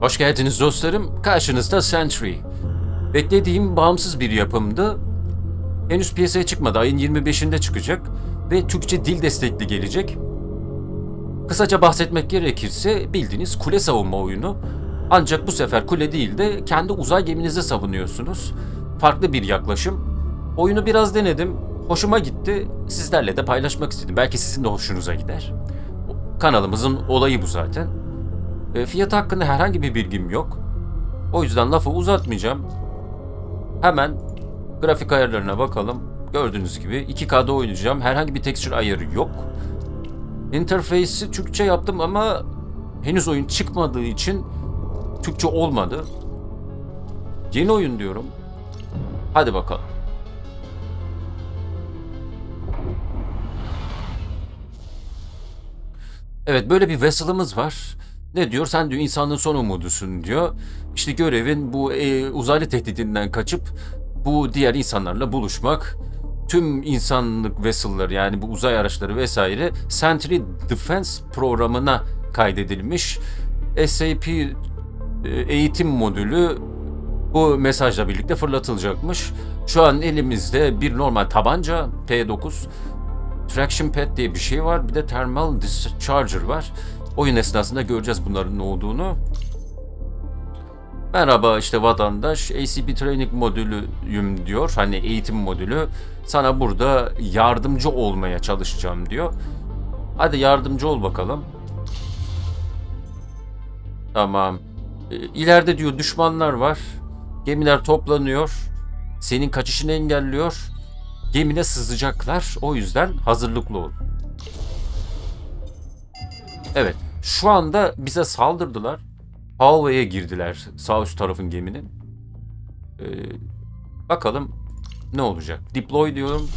Hoş geldiniz dostlarım. Karşınızda Sentry. Beklediğim bağımsız bir yapımdı. Henüz piyasaya çıkmadı. Ayın 25'inde çıkacak ve Türkçe dil destekli gelecek. Kısaca bahsetmek gerekirse bildiğiniz kule savunma oyunu. Ancak bu sefer kule değil de kendi uzay geminizi savunuyorsunuz. Farklı bir yaklaşım. Oyunu biraz denedim. Hoşuma gitti. Sizlerle de paylaşmak istedim. Belki sizin de hoşunuza gider. Kanalımızın olayı bu zaten. E, fiyatı hakkında herhangi bir bilgim yok. O yüzden lafı uzatmayacağım. Hemen grafik ayarlarına bakalım. Gördüğünüz gibi 2K'da oynayacağım. Herhangi bir texture ayarı yok. Interface'i Türkçe yaptım ama henüz oyun çıkmadığı için Türkçe olmadı. Yeni oyun diyorum. Hadi bakalım. Evet böyle bir vessel'ımız var. Ne diyor? Sen diyor insanlığın son umudusun diyor. İşte görevin bu e, uzaylı tehdidinden kaçıp bu diğer insanlarla buluşmak. Tüm insanlık vessel'ları yani bu uzay araçları vesaire Sentry Defense programına kaydedilmiş. SAP e, eğitim modülü bu mesajla birlikte fırlatılacakmış. Şu an elimizde bir normal tabanca P9 Traction Pad diye bir şey var. Bir de Thermal Discharger var. Oyun esnasında göreceğiz bunların ne olduğunu. Merhaba işte vatandaş ACP Training modülüyüm diyor. Hani eğitim modülü. Sana burada yardımcı olmaya çalışacağım diyor. Hadi yardımcı ol bakalım. Tamam. E, İleride diyor düşmanlar var. Gemiler toplanıyor. Senin kaçışını engelliyor. Gemine sızacaklar. O yüzden hazırlıklı ol. Evet. Şu anda bize saldırdılar. Hallway'e girdiler sağ üst tarafın geminin. Ee, bakalım ne olacak. Deploy diyorum.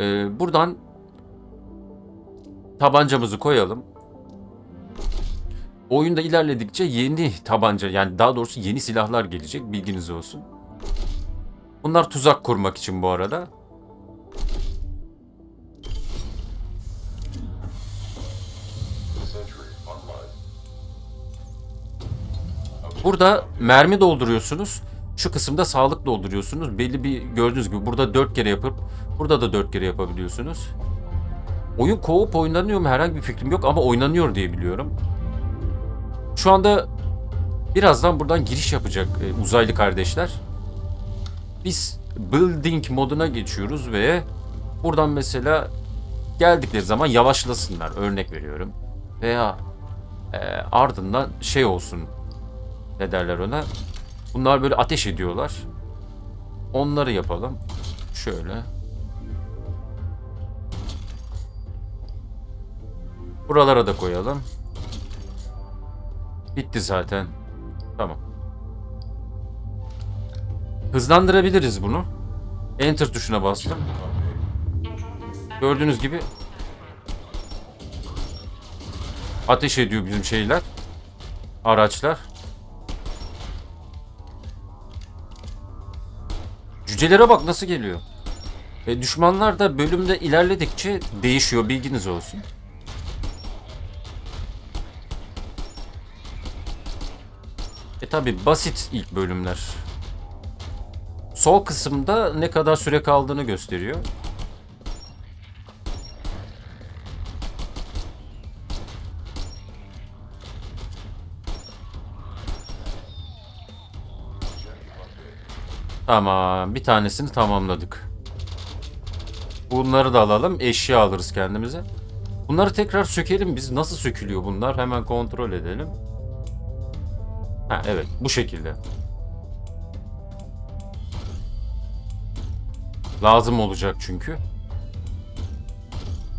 Ee, buradan tabancamızı koyalım. Oyunda ilerledikçe yeni tabanca yani daha doğrusu yeni silahlar gelecek bilginiz olsun. Bunlar tuzak kurmak için bu arada. Burada mermi dolduruyorsunuz. Şu kısımda sağlık dolduruyorsunuz. Belli bir gördüğünüz gibi burada 4 kere yapıp burada da 4 kere yapabiliyorsunuz. Oyun co-op oynanıyor mu herhangi bir fikrim yok ama oynanıyor diye biliyorum. Şu anda birazdan buradan giriş yapacak e, uzaylı kardeşler. Biz building moduna geçiyoruz ve buradan mesela geldikleri zaman yavaşlasınlar örnek veriyorum. Veya e, ardından şey olsun ne derler ona? Bunlar böyle ateş ediyorlar. Onları yapalım. Şöyle. Buralara da koyalım. Bitti zaten. Tamam. Hızlandırabiliriz bunu. Enter tuşuna bastım. Gördüğünüz gibi ateş ediyor bizim şeyler. Araçlar. Cücelere bak nasıl geliyor. Ve düşmanlar da bölümde ilerledikçe değişiyor bilginiz olsun. E tabi basit ilk bölümler. Sol kısımda ne kadar süre kaldığını gösteriyor. Tamam, bir tanesini tamamladık. Bunları da alalım, eşya alırız kendimize. Bunları tekrar sökelim biz. Nasıl sökülüyor bunlar? Hemen kontrol edelim. Ha evet, bu şekilde. Lazım olacak çünkü.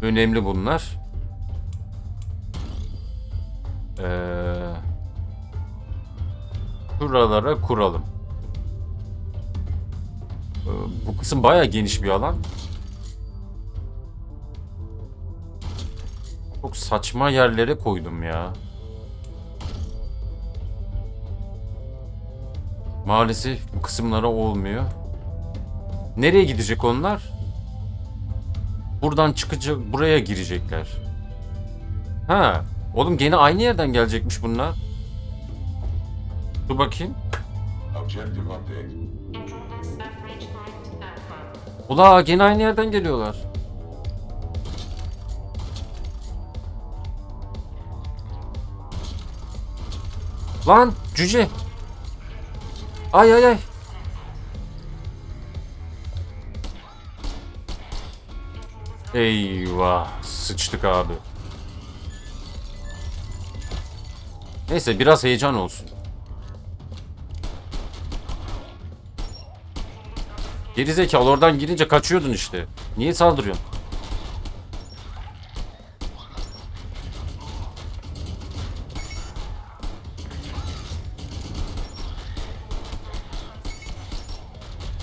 Önemli bunlar. Ee, şuralara kuralım. Bu kısım bayağı geniş bir alan. Çok saçma yerlere koydum ya. Maalesef bu kısımlara olmuyor. Nereye gidecek onlar? Buradan çıkacak, buraya girecekler. Ha. Oğlum gene aynı yerden gelecekmiş bunlar. Dur bakayım. Objective update. Ula gene aynı yerden geliyorlar. Lan cüce. Ay ay ay. Eyvah sıçtık abi. Neyse biraz heyecan olsun. Gerizekalı oradan girince kaçıyordun işte. Niye saldırıyorsun?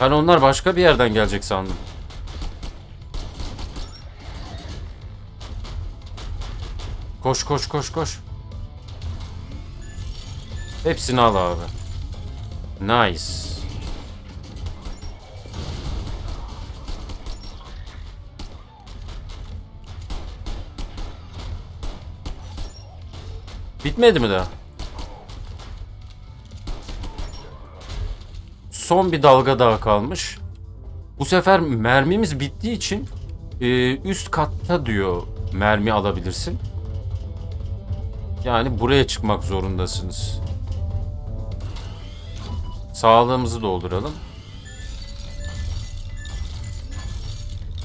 Ben onlar başka bir yerden gelecek sandım. Koş koş koş koş. Hepsini al abi. Nice. Bitmedi mi daha? Son bir dalga daha kalmış. Bu sefer mermimiz bittiği için e, üst katta diyor mermi alabilirsin. Yani buraya çıkmak zorundasınız. Sağlığımızı dolduralım.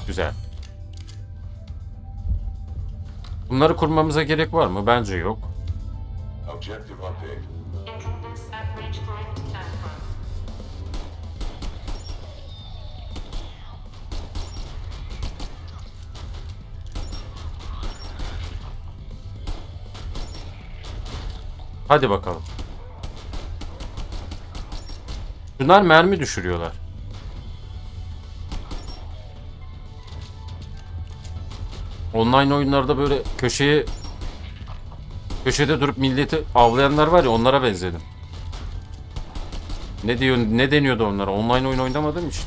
Güzel. Bunları kurmamıza gerek var mı? Bence yok. Objective update. Hadi bakalım. Bunlar mermi düşürüyorlar. Online oyunlarda böyle köşeye köşede durup milleti avlayanlar var ya onlara benzedim. Ne diyor ne deniyordu onlara? Online oyun oynamadığım için.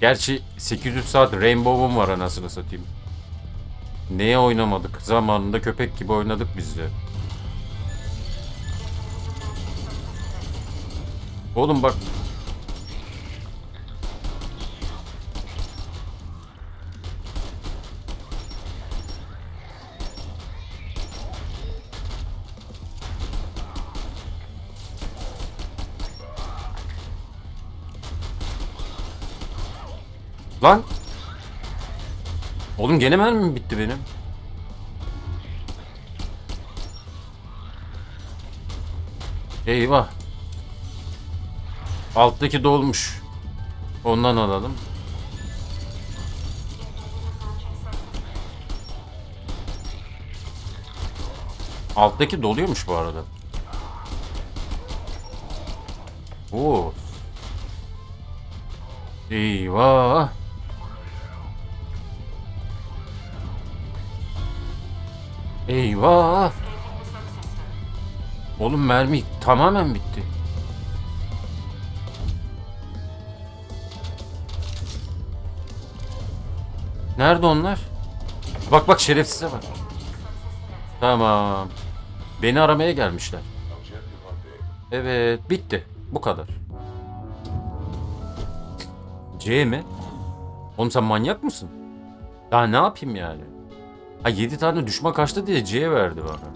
Gerçi 800 saat Rainbow'um var anasını satayım. Neye oynamadık? Zamanında köpek gibi oynadık biz de. Oğlum bak. Lan. Oğlum gene mermim bitti benim. Eyvah. Alttaki dolmuş. Ondan alalım. Alttaki doluyormuş bu arada. Oo. Eyvah. Eyvah. Oğlum mermi tamamen bitti. Nerede onlar? Bak bak şerefsize bak. Tamam. Beni aramaya gelmişler. Evet, bitti. Bu kadar. C mi? Oğlum sen manyak mısın? Daha ne yapayım yani? Ha 7 tane düşman kaçtı diye C verdi bana.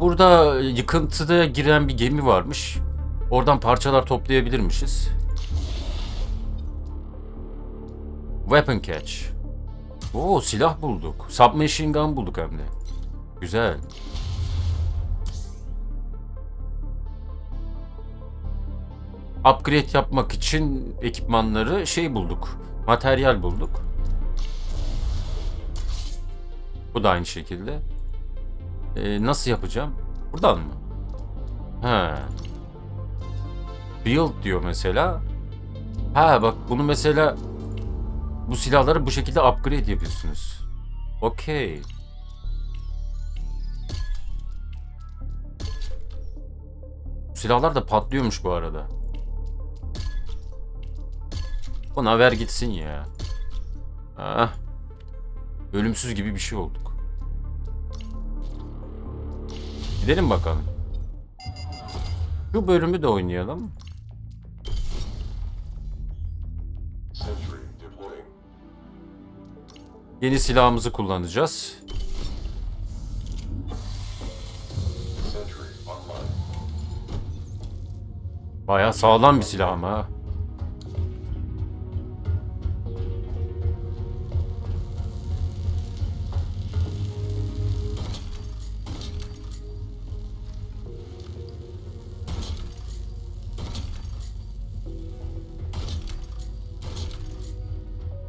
Burada yıkıntıda giren bir gemi varmış. Oradan parçalar toplayabilirmişiz. Weapon catch. Oo silah bulduk. Submachine gun bulduk hem de. Güzel. Upgrade yapmak için ekipmanları şey bulduk. Materyal bulduk. Bu da aynı şekilde. Ee, nasıl yapacağım? Buradan mı? He. Build diyor mesela. Ha bak bunu mesela bu silahları bu şekilde upgrade yapıyorsunuz. Okey. Silahlar da patlıyormuş bu arada. Bana ver gitsin ya. Ah. Ölümsüz gibi bir şey olduk. Gidelim bakalım. Şu bölümü de oynayalım. Yeni silahımızı kullanacağız. Bayağı sağlam bir silah ama ha.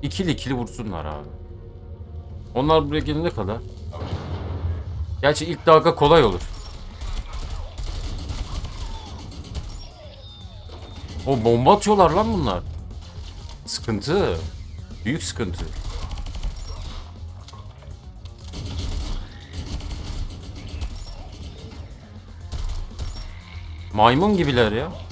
İkili ikili vursunlar abi. Onlar buraya gelene kadar. Gerçi ilk dalga kolay olur. O bomba atıyorlar lan bunlar. Sıkıntı. Büyük sıkıntı. Maymun gibiler ya.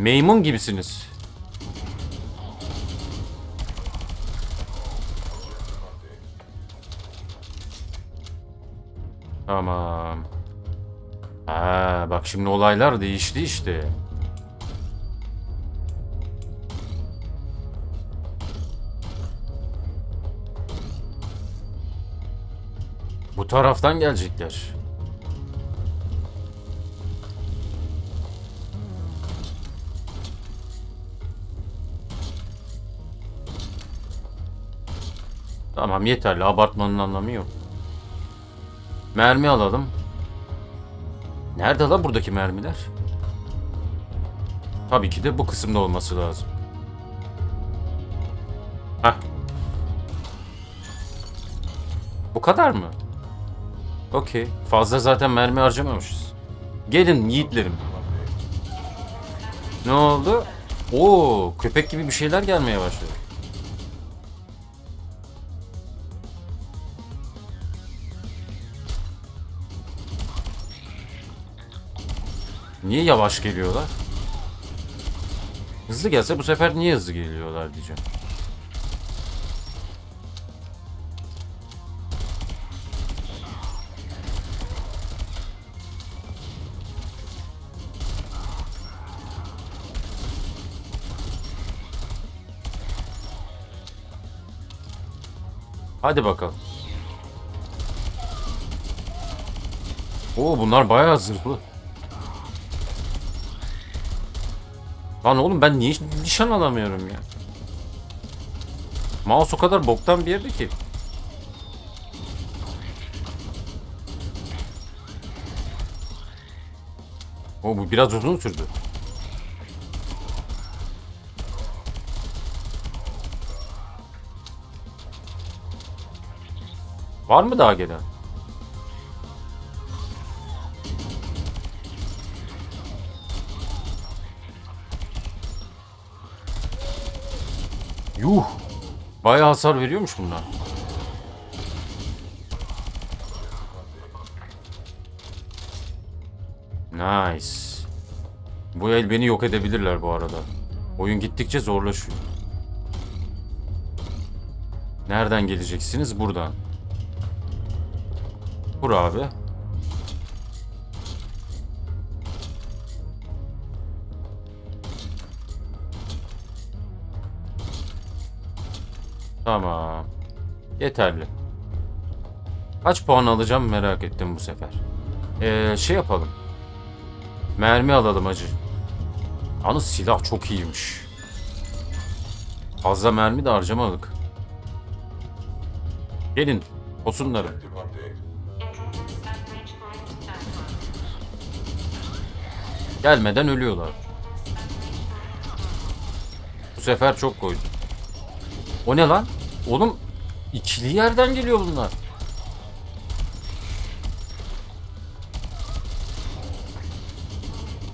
Maymun gibisiniz. Tamam. Ha, bak şimdi olaylar değişti işte. Bu taraftan gelecekler. Tamam yeterli. Abartmanın anlamı yok. Mermi alalım. Nerede lan buradaki mermiler? Tabii ki de bu kısımda olması lazım. Heh. Bu kadar mı? Okey. Fazla zaten mermi harcamamışız. Gelin yiğitlerim. Ne oldu? Oo, köpek gibi bir şeyler gelmeye başladı. Niye yavaş geliyorlar? Hızlı gelse bu sefer niye hızlı geliyorlar diyeceğim. Hadi bakalım. Oo bunlar bayağı zırhlı. Lan oğlum ben niye nişan alamıyorum ya? Mouse o kadar boktan bir yerde ki. O bu biraz uzun sürdü. Var mı daha gelen? Bayağı hasar veriyormuş bunlar. Nice. Bu el beni yok edebilirler bu arada. Oyun gittikçe zorlaşıyor. Nereden geleceksiniz? Buradan. Vur abi. Tamam. Yeterli. Kaç puan alacağım merak ettim bu sefer. Ee, şey yapalım. Mermi alalım acı. Yalnız silah çok iyiymiş. Fazla mermi de harcamadık. Gelin. Alpha. Gelmeden ölüyorlar. Bu sefer çok koydum. O ne lan? Oğlum ikili yerden geliyor bunlar.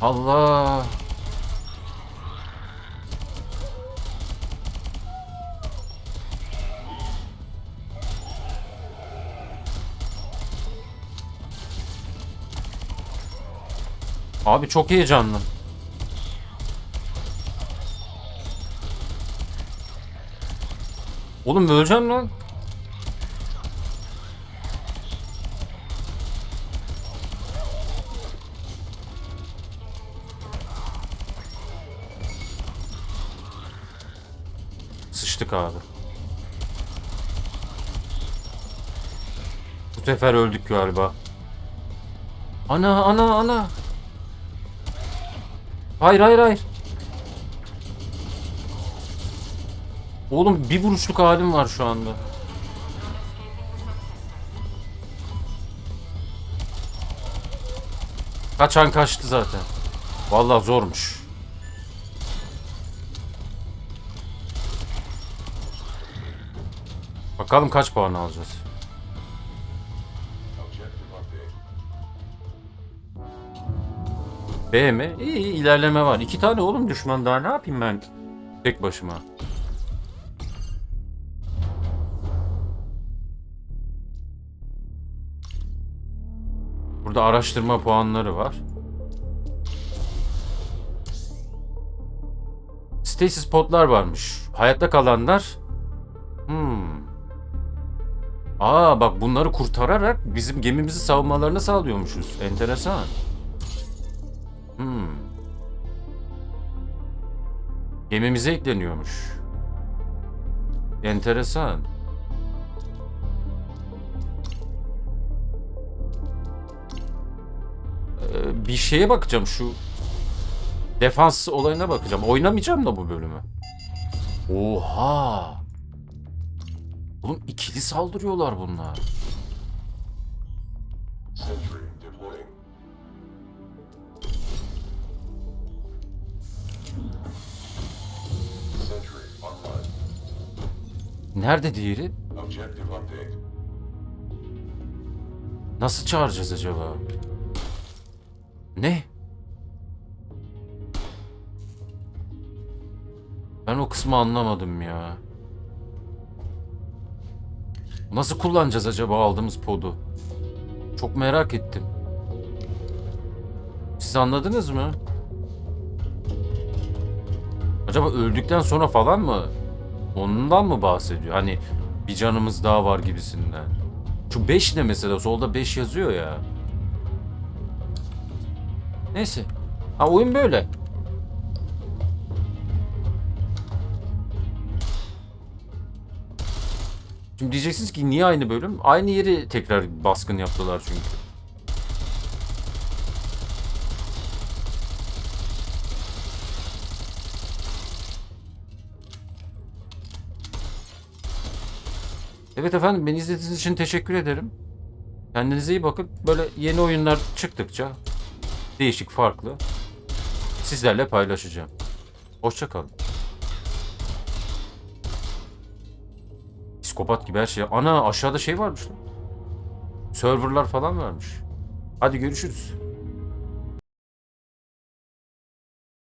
Allah. Abi çok heyecanlı. Oğlum öleceğim lan. Sıçtık abi. Bu sefer öldük galiba. Ana ana ana. Hayır hayır hayır. Oğlum bir vuruşluk halim var şu anda. Kaçan kaçtı zaten. Vallahi zormuş. Bakalım kaç puan alacağız. B mi? İyi, iyi ilerleme var. İki tane oğlum düşman daha ne yapayım ben tek başıma? Burada araştırma puanları var. Stasis podlar varmış. Hayatta kalanlar... Hmm. Aa bak bunları kurtararak bizim gemimizi savunmalarını sağlıyormuşuz. Enteresan. Hmm. Gemimize ekleniyormuş. Enteresan. Bir şeye bakacağım şu defans olayına bakacağım. Oynamayacağım da bu bölümü. Oha! Oğlum ikili saldırıyorlar bunlar. Nerede diğeri? Nasıl çağıracağız acaba? Ne? Ben o kısmı anlamadım ya. Nasıl kullanacağız acaba aldığımız podu? Çok merak ettim. Siz anladınız mı? Acaba öldükten sonra falan mı? Ondan mı bahsediyor? Hani bir canımız daha var gibisinden. Şu 5 ne mesela? Solda 5 yazıyor ya. Neyse. Ha oyun böyle. Şimdi diyeceksiniz ki niye aynı bölüm? Aynı yeri tekrar baskın yaptılar çünkü. Evet efendim beni izlediğiniz için teşekkür ederim. Kendinize iyi bakın. Böyle yeni oyunlar çıktıkça değişik farklı sizlerle paylaşacağım. Hoşçakalın. Psikopat gibi her şey. Ana aşağıda şey varmış lan. Serverlar falan varmış. Hadi görüşürüz.